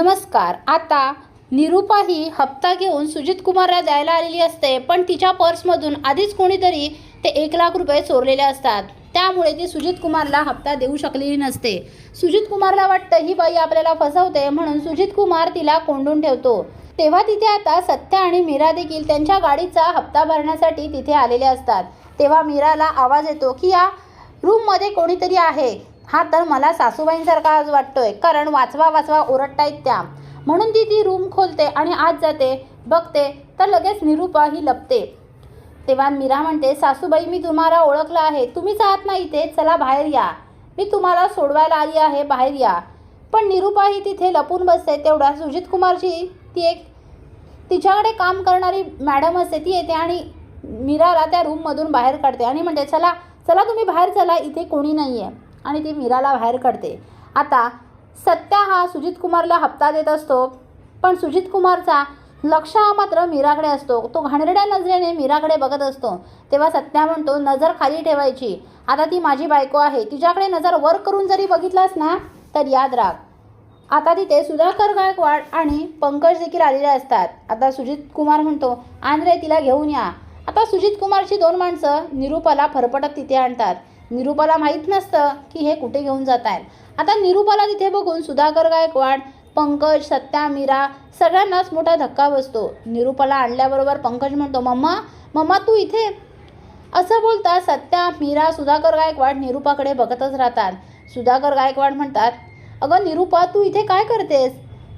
नमस्कार. आता निरुपा ही हप्ता घेऊन सुजित कुमारला द्यायला आलेली असते पण तिच्या पर्समधून आधीच कोणीतरी ते एक लाख रुपये चोरलेले असतात. त्यामुळे ती सुजित कुमारला हप्ता देऊ शकलेली नसते. सुजित कुमारला वाटतं ही बाई आपल्याला फसवते म्हणून सुजित कुमार तिला कोंडून ठेवतो. तेव्हा तिथे आता सत्या आणि मीरा देखील त्यांच्या गाडीचा हप्ता भरण्यासाठी तिथे आलेले असतात. तेव्हा मीराला आवाज येतो की या रूममध्ये कोणीतरी आहे. हा तर मला सासूबाईंसारखा आज वाटतोय. कारण वाचवा वाचवा ओरडतायत त्या. म्हणून ती ती रूम खोलते आणि आत जाते. बघते तर लगेच निरूपा ही लपते. तेव्हा मीरा म्हणते सासूबाई मी तुम्हाला ओळखलं आहे. तुम्हीच आहात ना इथे? चला बाहेर या. मी तुम्हाला सोडवायला आली आहे. बाहेर या. पण निरूपा ही तिथे लपून बसते. तेवढ्या सुजित कुमारची ती एक तिच्याकडे काम करणारी मॅडम असते. ती येते आणि मीराला त्या रूममधून बाहेर काढते आणि म्हणते चला चला तुम्ही बाहेर चला. इथे कोणी नाही आहे आणि ती मीराला बाहेर काढते. आता सत्या हा सुजित कुमारला हप्ता देत असतो पण सुजित कुमारचा लक्ष हा मात्र मीराकडे असतो. तो घाणेरड्या नजरेने मीराकडे बघत असतो. तेव्हा सत्या म्हणतो नजर खाली ठेवायची. आता ती माझी बायको आहे. तिच्याकडे नजर वर करून जरी बघितलास ना तर याद राख. आता तिथे सुधाकर गायकवाड आणि पंकज देखील आलेले असतात. आता सुजित कुमार म्हणतो आंध्रे तिला घेऊन या. आता सुजित कुमारची दोन माणसं निरूपाला फरफटत तिथे आणतात. निरूपाला माहीत नसतं की हे कुठे घेऊन जात आहेत. आता निरूपाला तिथे बघून सुधाकर गायकवाड पंकज सत्या मीरा सगळ्यांनाच मोठा धक्का बसतो. निरूपाला आणल्याबरोबर पंकज म्हणतो मम्मा मम्मा तू इथे? असं बोलता सत्या मीरा सुधाकर गायकवाड निरूपाकडे बघतच राहतात. सुधाकर गायकवाड म्हणतात अगं निरूपा तू इथे काय करतेस?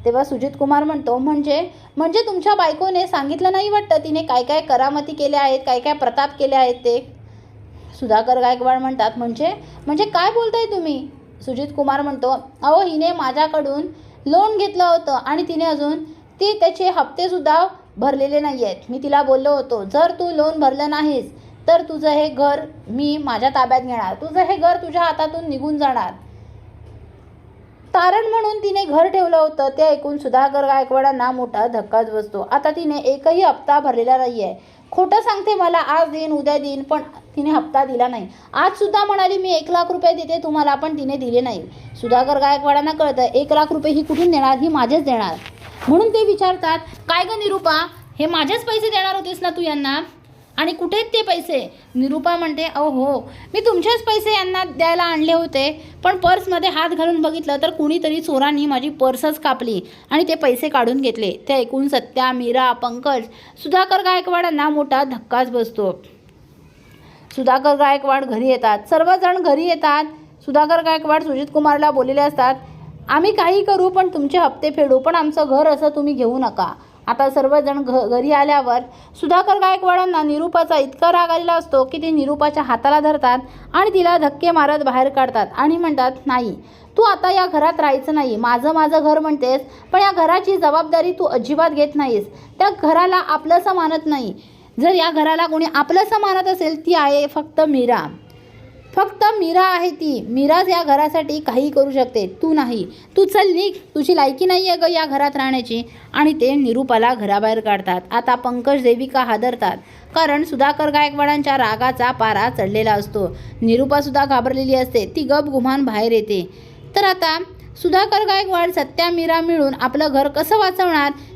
तेव्हा सुजित कुमार म्हणतो म्हणजे म्हणजे तुमच्या बायकोने सांगितलं नाही वाटतं? तिने काय काय करामती केल्या आहेत? काय काय प्रताप केले आहेत ते? सुधाकर गायकवाड म्हणतात म्हणजे म्हणजे काय बोलताय तुम्ही? सुजित कुमार म्हणतो अहो हिने माझ्याकडून लोन घेतलं होतं आणि तिने अजून ती त्याचे हप्तेसुद्धा भरलेले नाही आहेत मी तिला बोललो होतो जर तू लोन भरलं नाहीस तर तुझं हे घर मी माझ्या ताब्यात घेणार. तुझं हे घर तुझ्या हातातून निघून जाणार. तारण म्हणून तिने घर ठेवलं होतं ते ऐकून सुधाकर गायकवाडांना मोठा धक्काच बसतो. आता तिने एकही हप्ता भरलेला नाही आहे खोटं सांगते मला आज देईन उद्या देईन पण तिने हप्ता दिला नाही. आज सुद्धा म्हणाली मी एक लाख रुपये देते तुम्हाला पण तिने दिले नाही. सुधाकर गायकवाडांना कळतं एक लाख रुपये ही कुठून देणार? ही माझेच देणार. म्हणून ते विचारतात काय ग निरूपा हे माझेच पैसे देणार होतेस ना तू यांना? आणि कुठे आहेत ते पैसे? निरूपा म्हणते अहो हो. मी तुमचेच पैसे यांना द्यायला आणले होते पण पर्समध्ये हात घालून बघितलं तर कुणीतरी चोरांनी माझी पर्सच कापली आणि ते पैसे काढून घेतले. ते ऐकून सत्या मीरा पंकज सुधाकर गायकवाडांना मोठा धक्काच बसतो. सुधाकर गायकवाड घरी येतात. सर्वजण घरी येतात. सुधाकर गायकवाड सुजित कुमारला बोललेले असतात आम्ही काही करू पण तुमचे हप्ते फेडू पण आमचं घर असं तुम्ही घेऊ नका. आता सर्वजण घ घरी आल्यावर सुधाकर गायकवाडांना निरूपाचा इतका राग आलेला असतो की ते निरूपाच्या हाताला धरतात आणि तिला धक्के मारत बाहेर काढतात आणि म्हणतात नाही तू आता या घरात राहायचं नाही. माझं माझं घर म्हणतेस पण या घराची जबाबदारी तू अजिबात घेत नाहीस. त्या घराला आपलंसं मानत नाही. जर या घराला कोणी आपलंसं मानत असेल ती आहे फक्त मीरा. फक्त मीरा आहे ती. मीराच या घरासाठी काही करू शकते. तू नाही. तू चल निघ. तुझी लायकी नाही आहे ग या घरात राहण्याची. आणि ते निरूपाला घराबाहेर काढतात. आता पंकज देविका हादरतात. कारण सुधाकर गायकवाडांच्या रागाचा पारा चढलेला असतो. निरूपासुद्धा घाबरलेली असते. ती गप गुमान बाहेर येते. तर आता सुधाकर गायकवाड सत्या मीरा मिळून आपलं घर कसं वाचवणार?